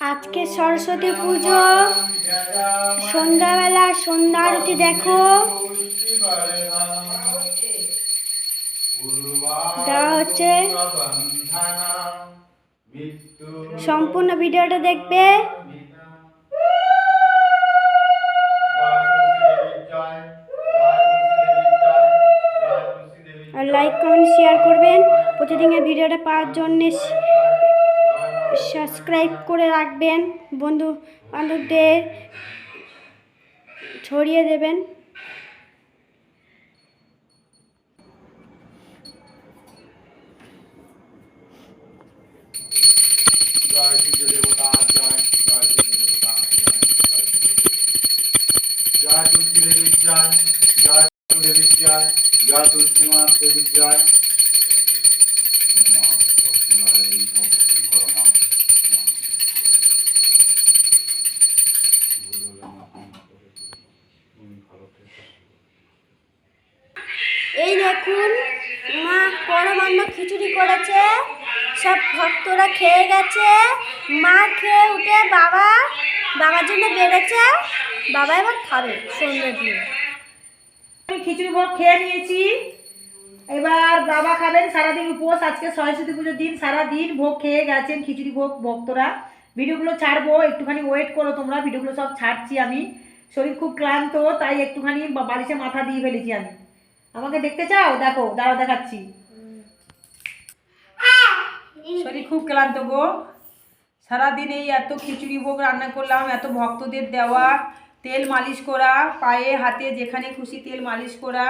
আজকে সরস্বতী পুজো। সন্ধ্যাবেলা সন্ধ্যা আরতি দেখো। দেওয়া হচ্ছে। সম্পূর্ণ ভিডিওটা দেখবে। কমেন্ট শেয়ার করবেন। প্রতিদিনের ভিডিওটা পাওয়ার জন্য সাবস্ক্রাইব করে রাখবেন। বন্ধু বান্ধবদের ছড়িয়ে দেবেন। জয় জয় তুলসী মা দেবীর জয়। এই দেখুন, মা পরমান্ন খিচুড়ি করেছে। সব ভক্তরা খেয়ে গেছে। মা খেয়ে উঠে বাবা, বাবার জন্য বেড়েছে। বাবা এবার খাবে সন্ধ্যে দিয়ে খিচুড়ি ভোগ খেয়ে নিয়েছি। এবার বাবা খাবেন সারাদিন উপোস, আজকে সরস্বতী পুজোর দিন, সারাদিন ভোগ খেয়ে গেছেন খিচুড়ি ভোগ ভক্তরা। ভিডিওগুলো ছাড়বো, একটুখানি ওয়েট করো তোমরা, ভিডিওগুলো সব ছাড়ছি আমি। শরীর খুব ক্লান্ত, তাই একটুখানি বালিশে মাথা দিয়ে ফেলেছি আমি। আমাকে দেখতে চাও? দেখো, দাঁড়াও দেখাচ্ছি। শরীর খুব ক্লান্ত গো। সারাদিন এই এত খিচুড়ি ভোগ রান্না করলাম, এত ভক্তদের দেওয়া। তেল মালিশ করা, পায়ে, হাতে যেখানে খুশি তেল মালিশ করা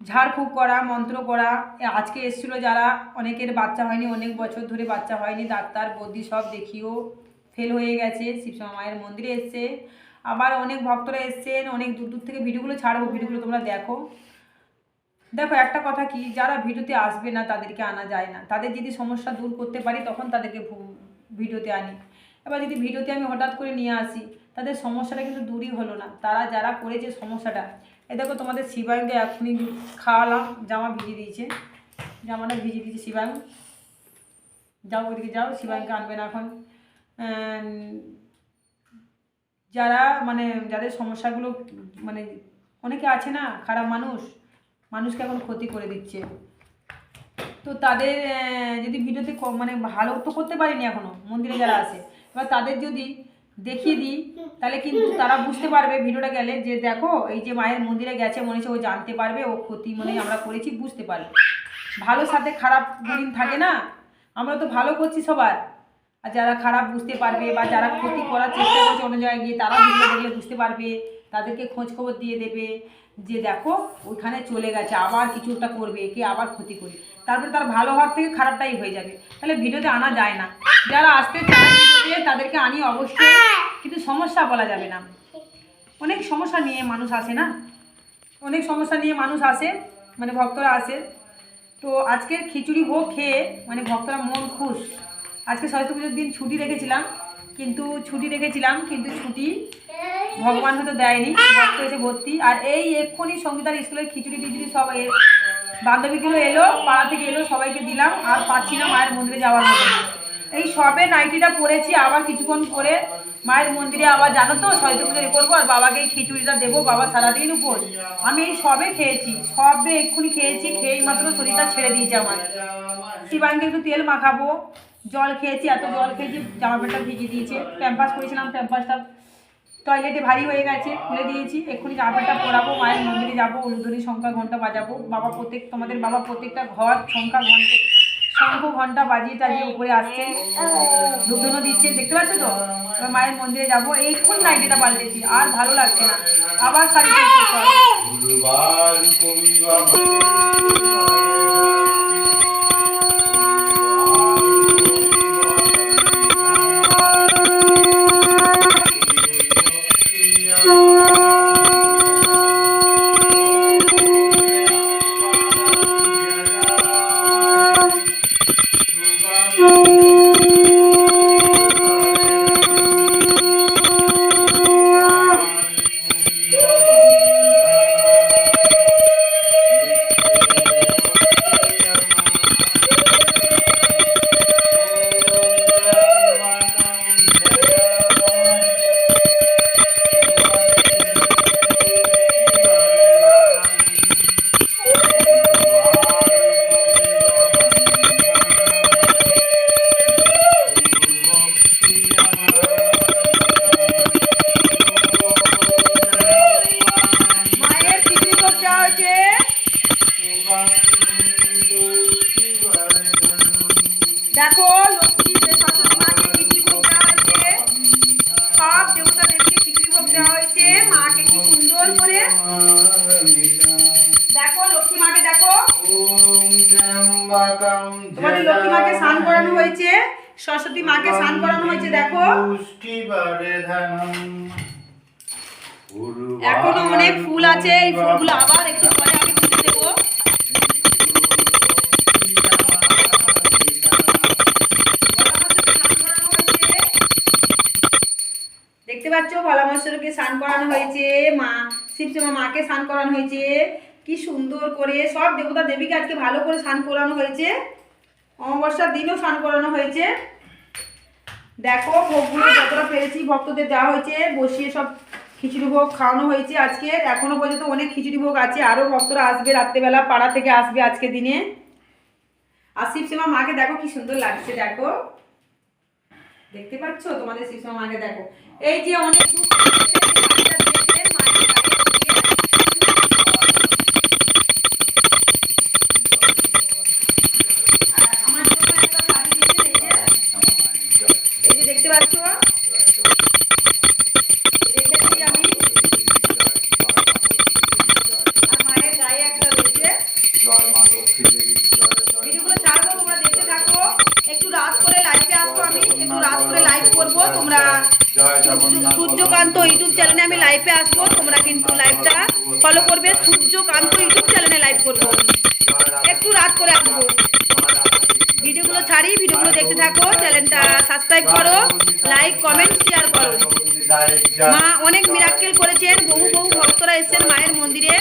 ঝাড়ফুঁক করা, মন্ত্র করা। আজকে এসেছিল যারা, অনেকের বাচ্চা হয়নি, অনেক বছর ধরে বাচ্চা হয়নি, ডাক্তার, বৌদি সব দেখিও ফেল হয়ে গেছে শিবসমা মায়ের মন্দিরে এসছে। আবার অনেক ভক্তরা এসছেন, অনেক দূর দূর থেকে ভিডিওগুলো ছাড়বো, ভিডিওগুলো তোমরা দেখো। দেখো, একটা কথা কি, যারা ভিডিওতে আসবে না, তাদেরকে আনা যায় না। তাদের যদি সমস্যা দূর করতে পারি, তখন তাদেরকে ভিডিওতে আনি। এবার যদি ভিডিওতে আমি হঠাৎ করে নিয়ে আসি তাদের সমস্যাটা কিন্তু দূরই হলো না। তারা যারা করেছে সমস্যাটা এ দেখো তোমাদের শিবায়ুকে এখনই খাওয়ালাম, জামা ভিজিয়ে দিয়েছে। জামাটা ভিজিয়ে দিয়েছে শিবায়ু যাও ওইদিকে যাও শিবায়ুকে আনবে না এখন। যারা মানে যাদের সমস্যাগুলো মানে অনেকে আছে না, খারাপ মানুষ, মানুষকে এখন ক্ষতি করে দিচ্ছে। তো তাদের যদি ভিডিওতে মানে ভালো তো করতে পারিনি এখনও, মন্দিরে যারা আছে। এবার তাদের যদি দেখিয়ে দিই তাহলে কিন্তু তারা বুঝতে পারবে, ভিডিওটা গেলে, যে দেখো, এই যে মায়ের মন্দিরে গেছে মনে হচ্ছে ও জানতে পারবে, ও ক্ষতি মনে আমরা করেছি, বুঝতে পারবে। ভালোর সাথে খারাপ দিন থাকে না? আমরা তো ভালো করছি সবার। আর যারা খারাপ বুঝতে পারবে বা যারা ক্ষতি করার চেষ্টা করছে অন্য জায়গায় গিয়ে তারা ভিডিও দেখলে বুঝতে পারবে, তাদেরকে খোঁজ খবর দিয়ে দেবে, যে দেখো, ওইখানে চলে গেছে, আবার কিছু একটা করবে, কে আবার ক্ষতি করি তারপরে তার ভালো হওয়ার থেকে খারাপটাই হয়ে যাবে। তাহলে ভিডিওতে আনা যায় না। যারা আসতে তাদেরকে আনি অবশ্যই কিন্তু সমস্যা বলা যাবে না। অনেক সমস্যা নিয়ে মানুষ আসে না? অনেক সমস্যা নিয়ে মানুষ আসে মানে ভক্তরা আসে। তো আজকের খিচুড়ি ভোগ খেয়ে মানে ভক্তরা মন খুশ। আজকে সরস্বতী পুজোর দিন ছুটি রেখেছিলাম কিন্তু ছুটি রেখেছিলাম কিন্তু ছুটি ভগবান হয়তো দেয়নি ভক্ত এসে ভর্তি। আর এই এক্ষুনি সঙ্গীতার স্কুলের খিচুড়ি টিচুড়ি সব বান্ধবীগুলো এলো পাড়া থেকে এলো সবাইকে দিলাম আর পাচ্ছি না মায়ের মন্দিরে যাওয়ার মতো। এই সবে নাইটিটা পরেছি, আবার কিছুক্ষণ পরে মায়ের মন্দিরে আবার জানো তো, সরস্বতী পুজো করব, আর বাবাকে এই খিচুড়িটা দেবো, বাবা সারাদিন উপর আমি এই সবে খেয়েছি সবে এক্ষুনি খেয়েছি, খেয়েই মাত্র শরীরটা ছেড়ে দিয়েছে আমার। শিবাঙ্গে একটু তেল মাখাবো, জল খেয়েছি, এত জল খেয়েছি, জামা প্যান্টটা ভিজিয়ে দিয়েছে প্যাম্পাস করেছিলাম প্যাম্পাসটা টয়লেটে ভারী হয়ে গেছে, খুলে দিয়েছি, এক্ষুনি জামা প্যান্টটা পরাবো, মায়ের মন্দিরে যাব উলুধনি সংখ্যা ঘণ্টা বাজাবো, বাবা প্রত্যেক, তোমাদের বাবা প্রত্যেকটা ঘর, সংখ্যা ঘণ্টা শঙ্খ ঘণ্টা বাজিয়ে টাজিয়ে উপরে আসছে। ধূপধুনো দিচ্ছে দেখতে পাচ্ছ তো? এবার মায়ের মন্দিরে যাব। এইক্ষণ নাইটিটা পাল্টেছি আর ভালো লাগছে না। আবার শাড়ি দেখো, লক্ষ্মী সরস্বতী মাকে খিচুড়ি ভোগ দেওয়া হয়েছে? সব দেবতা দেবীকে খিচুড়ি ভোগ দেওয়া হয়েছে? মাকে কি সুন্দর করে? দেখো, লক্ষ্মী মাকে দেখো। তোমাদের লক্ষ্মী মাকে স্নান করানো হয়েছে। সরস্বতী মাকে স্নান করানো হয়েছে, দেখো। এখনও অনেক ফুল আছে, এই ফুলগুলো আবার একটু পরে আমি দেবো দেখতে পাচ্ছ ভোলামশ্বরকে স্নান করানো হয়েছে, মা শিবসেমা মাকে স্নান করানো হয়েছে। কি সুন্দর করে সব দেবতা দেবীকে আজকে ভালো করে স্নান করানো হয়েছে। অমাবস্যার দিনও স্নান করানো হয়েছে। দেখো, ভোগগুলো যতটা পেরেছি ভক্তদের দেওয়া হয়েছে, বসিয়ে সব খিচুড়ি ভোগ খাওয়ানো হয়েছে আজকে। এখনও পর্যন্ত অনেক খিচুড়ি ভোগ আছে আরও ভক্তরা আসবে রাত্রেবেলা, পাড়া থেকে আসবে আজকে দিনে। আর শিবসেমা মাকে দেখো কি সুন্দর লাগছে, দেখো। দেখতে পাচ্ছ? তোমাদের শিশু মাকে দেখো। এই যে অনেক দূর থেকে এসে এই শাড়িটা দিয়েছেন, মায়ের কাছে দিয়ে। আর আমার জন্য একটা শাড়ি দিয়েছেন, এই যে। এই যে দেখতে পাচ্ছ রেখেছি আমি আর মায়ের গায়ে একটা রয়েছে ভিডিওগুলো ছাড়বো তোমরা দেখতে থাকো একটু রাত করে লাইভে আসব আমি একটু রাত করে লাইভ করব তোমরা সূর্যকান্ত ইউটিউব চ্যানেলে আমি লাইভে আসব, তোমরা কিন্তু লাইভটা ফলো করবে। সূর্যকান্ত ইউটিউব চ্যানেলে লাইভ করব। একটু রাত করে আসব। ভিডিওগুলো ছাড়ি, ভিডিওগুলো দেখতে থাকো চ্যানেলটা সাবস্ক্রাইব করো লাইক কমেন্ট শেয়ার করো। মা অনেক মিরাক্কেল করেছেন, বহু বহু ভক্তরা এসেছেন মায়ের মন্দিরে।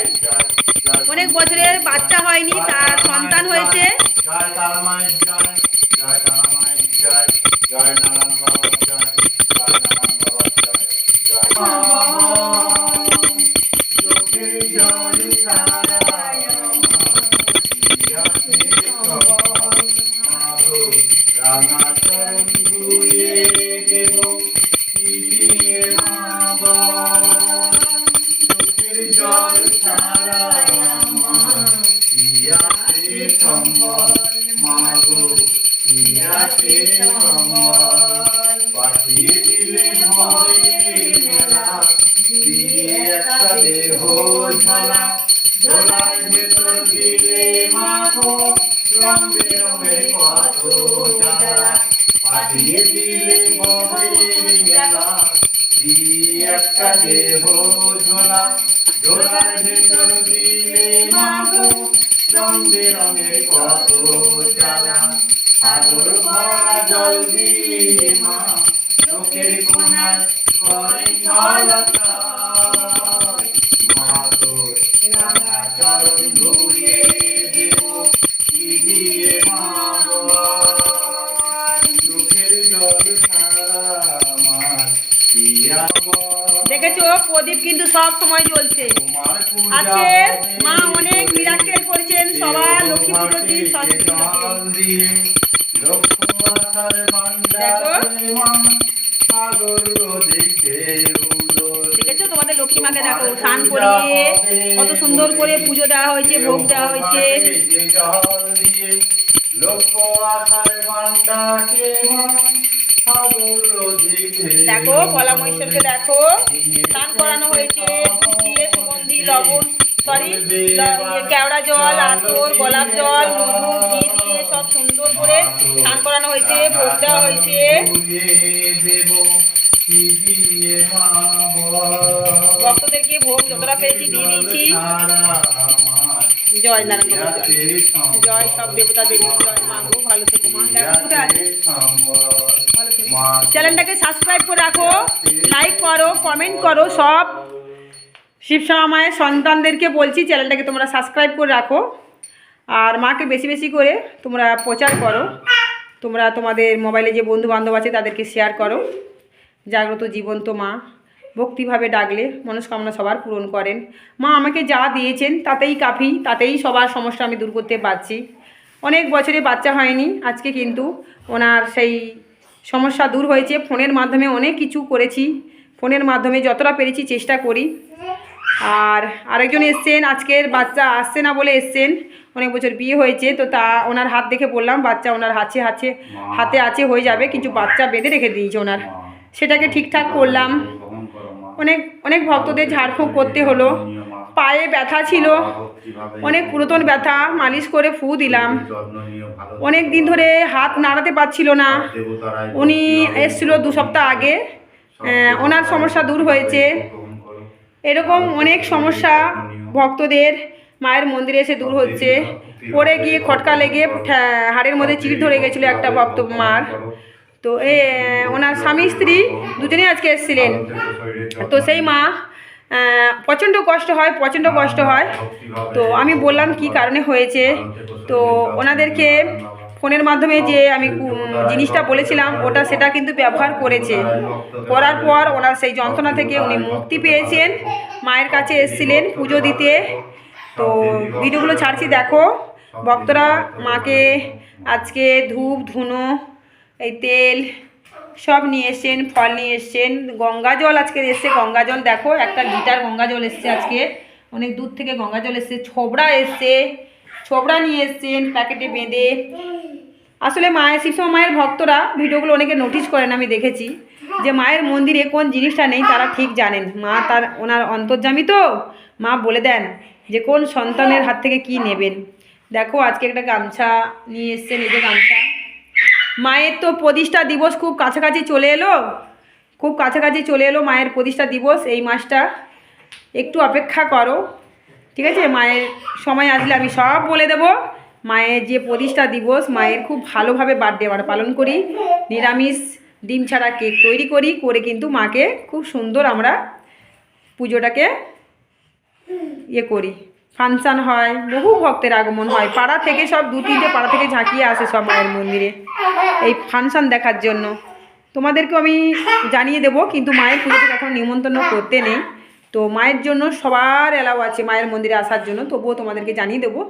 অনেক বছরের বাচ্চা হয়নি, তার সন্তান হয়েছে। জয় জয় জয় জয় ইয়াতে সম্বল মাগো ইয়াতে সম্বল পাঠিয়ে দিলে ভয়ে মেলা দিয়ে একটা দেহ ঝোলা ঝোলার ভেতর দিলে মাগো রং বেরঙের কত জ্বালা পাঠিয়ে দিলে ভয়ে মেলা দেহ ঝোলা, ঝোলার ভেতর দিলে মাগো। রং বেরঙের কত জ্বালা। সাগর ভরা জল দিয়ে মা চোখের কোনায় করে ছলকায় মা দেখেছ? প্রদীপ কিন্তু সব সময় জ্বলছে। আজকে মা অনেক মিরাক্কেল করেছেন সবার, লক্ষ্মী পুজোর দিন তোমাদের লক্ষ্মী মাকে দেখো, স্নান করিয়ে কত সুন্দর করে পুজো দেওয়া হয়েছে, ভোগ দেওয়া হয়েছে। দেখে, কলা মহেশ্বরকে দেখো। স্নান করানো হয়েছে দিয়ে সুগন্ধি, লবণ সরি কেওড়া জল, আতর, গোলাপ জল মধু ঘি দিয়ে সব সুন্দর করে স্নান করানো হয়েছে, ভোগ দেওয়া হয়েছে। ভক্তদেরকে ভোগ যতটা পেয়েছি দিয়ে দিয়েছি। জয় নারায়ণ জয়। সব দেবতা দেবী। জয় মা ভালো থেকো মা। চ্যানেলটাকে সাবস্ক্রাইব করে রাখো। লাইক করো কমেন্ট করো সব। শিবশ্যামা মায়ের সন্তানদেরকে বলছি চ্যানেলটাকে তোমরা সাবস্ক্রাইব করে রাখো। আর মাকে বেশি বেশি করে তোমরা প্রচার করো। তোমরা তোমাদের মোবাইলে যে বন্ধু বান্ধব আছে তাদেরকে শেয়ার করো। জাগ্রত জীবন্ত মা। ভক্তিভাবে ডাকলে মনস্কামনা সবার পূরণ করেন। মা আমাকে যা দিয়েছেন তাতেই কাফি তাতেই সবার সমস্যা আমি দূর করতে পারছি। অনেক বছরে বাচ্চা হয়নি আজকে কিন্তু ওনার সেই সমস্যা দূর হয়েছে। ফোনের মাধ্যমে অনেক কিছু করেছি ফোনের মাধ্যমে যতটা পেরেছি চেষ্টা করি। আর আরেকজন এসছেন আজকের বাচ্চা আসছে না বলে এসছেন অনেক বছর বিয়ে হয়েছে তো তা ওনার হাত দেখে বললাম বাচ্চা ওনার হাতে হাতে হাতে আছে হয়ে যাবে কিন্তু বাচ্চা বেঁধে রেখে দিয়েছে ওনার। সেটাকে ঠিকঠাক করলাম। অনেক অনেক ভক্তদের ঝাড়ফুঁক করতে হলো। পায়ে ব্যথা ছিল। অনেক পুরাতন ব্যথা, মালিশ করে ফু দিলাম। অনেক দিন ধরে হাত নাড়াতে পারছিল না। উনি এসছিল দু সপ্তাহ আগে। ওনার সমস্যা দূর হয়েছে। এরকম অনেক সমস্যা ভক্তদের মায়ের মন্দিরে এসে দূর হচ্ছে। পরে গিয়ে খটকা লেগে হাড়ের মধ্যে চিড় ধরে গেছিল একটা ভক্ত মার। তো এ, ওনার স্বামী, স্ত্রী দুজনেই আজকে এসেছিলেন। তো সেই মা প্রচণ্ড কষ্ট হয়, প্রচণ্ড কষ্ট হয়। তো আমি বললাম কি কারণে হয়েছে? তো ওনাদেরকে ফোনের মাধ্যমে যে আমি জিনিসটা বলেছিলাম, ওটা সেটা কিন্তু ব্যবহার করেছে। করার পর ওনার সেই যন্ত্রণা থেকে উনি মুক্তি পেয়েছেন। মায়ের কাছে এসেছিলেন পুজো দিতে। তো ভিডিওগুলো ছাড়ছি, দেখো। ভক্তরা মাকে আজকে ধূপ, ধুনো এই তেল সব নিয়ে এসছেন, ফল নিয়ে এসছেন। গঙ্গা জল আজকে এসছে, গঙ্গা জল দেখো, একটা লিটার গঙ্গা জল এসছে আজকে। অনেক দূর থেকে গঙ্গা জল এসছে, ছোবড়া এসছে, ছোবড়া নিয়ে এসছেন প্যাকেটে বেঁধে। আসলে মায়ের শিবসমা মায়ের ভক্তরা ভিডিওগুলো অনেকে নোটিশ করেন, আমি দেখেছি, যে মায়ের মন্দিরে কোন জিনিসটা নেই, তারা ঠিক জানেন। মা তার, ওনার অন্তর্জামী তো, মা বলে দেন যে কোন সন্তানের হাত থেকে কি নেবেন। দেখো, আজকে একটা গামছা নিয়ে এসছেন, এই যে গামছা। মায়ের তো প্রতিষ্ঠা দিবস খুব কাছাকাছি চলে এলো। খুব কাছাকাছি চলে এলো মায়ের প্রতিষ্ঠা দিবস এই মাসটা। একটু অপেক্ষা করো, ঠিক আছে? মায়ের সময় আসলে আমি সব বলে দেব। মায়ের যে প্রতিষ্ঠা দিবস, মায়ের খুব ভালোভাবে বার্থডে আমরা পালন করি। নিরামিষ ডিম ছাড়া কেক তৈরি করি, করে কিন্তু মাকে খুব সুন্দর আমরা পুজোটাকে ইয়ে করি। ফাংশান হয়, বহু ভক্তের আগমন হয়। পাড়া থেকে সব দু তিনটে পাড়া থেকে ঝাঁকিয়ে আসে সব মায়ের মন্দিরে এই ফাংশান দেখার জন্য। তোমাদেরকেও আমি জানিয়ে দেব, কিন্তু মায়ের পুজোতে এখন নিমন্ত্রণ করতে নেই। তো মায়ের জন্য সবার এলাও আছে মায়ের মন্দিরে আসার জন্য, তবুও তোমাদেরকে জানিয়ে দেবো।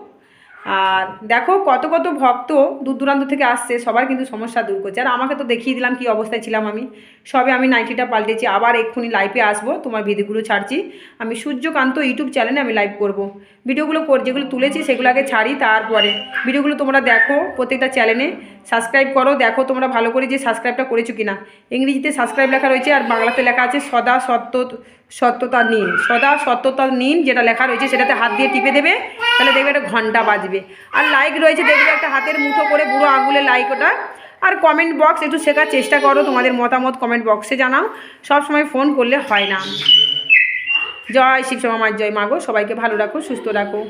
আর দেখো কত কত ভক্ত দূর দূরান্ত থেকে আসছে, সবার কিন্তু সমস্যা দূর করছে। আর আমাকে তো দেখিয়ে দিলাম কি অবস্থায় ছিলাম আমি। সবে আমি নাইটিটা পাল্টেছি, আবার এক্ষুনি লাইভে আসব, তোমার ভিডিওগুলো ছাড়ছি। আমি সূর্যকান্ত ইউটিউব চ্যানেলে আমি লাইভ করব। ভিডিওগুলো যেগুলো তুলেছি সেগুলো আগে ছাড়ি তারপরে। ভিডিওগুলো তোমরা দেখো প্রত্যেকটা চ্যানেলে সাবস্ক্রাইব করো, দেখো তোমরা ভালো করে যে সাবস্ক্রাইবটা করেছ কিনা। ইংরেজিতে সাবস্ক্রাইব লেখা রয়েছে আর বাংলাতে লেখা আছে সদা সত্য, সত্যতা নিন সদা সত্যতা নিন যেটা লেখা রয়েছে সেটাতে হাত দিয়ে টিপে দেবে, তাহলে দেখবে একটা ঘণ্টা বাজবে। আর লাইক রয়েছে, দেখবে একটা হাতের মুঠো করে বুড়ো আঙুলে লাইক ওটা। আর কমেন্ট বক্স একটু শেখার চেষ্টা করো, তোমাদের মতামত কমেন্ট বক্সে জানাও। সব সময় ফোন করলে হয় না। জয় মার, জয় মাগো সবাইকে ভালো রাখো, সুস্থ রাখো।